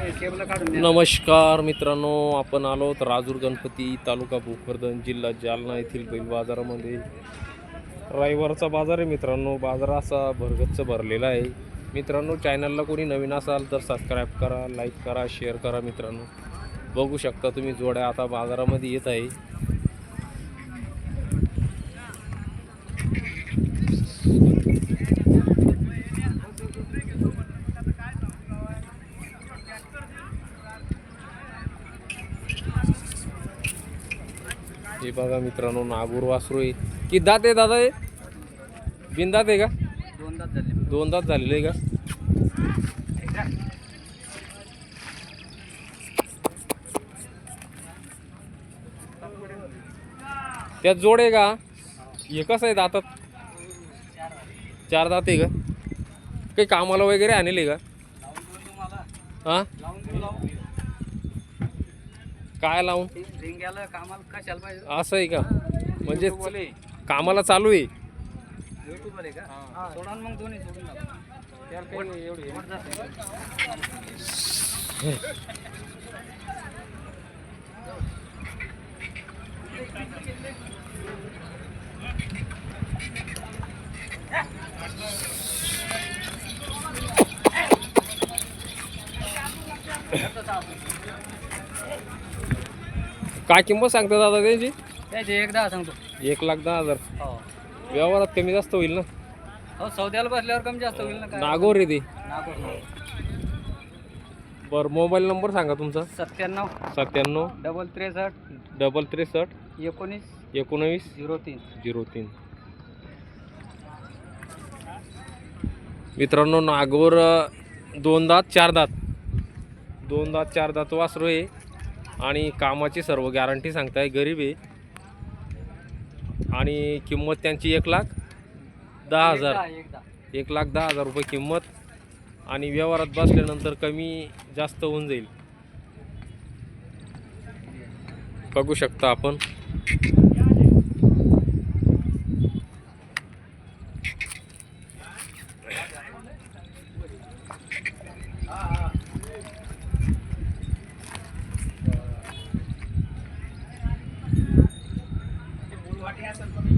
नमस्कार मित्रांनो आपण आलो तर राजूर गणपती तालुका भोकरदन जिल्हा जालना येथील बैल बाजारामध्ये. रविवारचा बाजार आहे मित्रांनो बाजार असा भरगच्च भरलेला आहे. मित्रांनो चॅनलला कोणी नवीन असाल तर सबस्क्राईब करा लाईक करा शेअर करा मित्रांनो. बघू शकता तुम्ही जोड्या आता बाजारामध्ये येत आहे. हे बघा मित्रांनो नागूर वासरू आहे की दात आहे दादा हे? बिनदात आहे का? दोन तास झाले दोन दात झालेले आहे का? त्यात जोड आहे का? हे कसं आहे दातात? चार दात आहे का? काही कामाला वगैरे आणले का? हां? काय लावून? रिंग्याला कामाला कशाला पाहिजे? असं आहे का? म्हणजे कामाला चालू आहे. युट्यूबवाले का? हा. सोडा ना मग दोन्ही सोडून टाका. एवढी. काय किंमत सांगता दादा त्यांची? त्याचे एकदा सांगतो. एक लाख दहा हजार. हो. व्यवहारात कमी जास्त होईल ना? हो सौद्याला बसल्यावर कमी जास्त होईल ना काय? नागोर रे ते. नागपूर बरं मोबाईल नंबर सांगा तुमचा. सत्त्याण्णव. सत्त्याण्णव. डबल त्रेसष्ट. डबल त्रेसष्ट. एकोणीस. एकोणवीस. झिरो तीन. झिरो तीन. मित्रांनो नागोर अ, दोन दात चार दात. दोन दात चार दात वासरू आहे. आणि कामाची सर्व गॅरंटी सांगताय गरीब आहे. आणि किंमत त्यांची एक लाख दहा हजार. एक लाख दहा हजार रुपये किंमत. आणि व्यवहारात बसल्यानंतर कमी जास्त होऊन जाईल. बघू शकता आपण. que ya son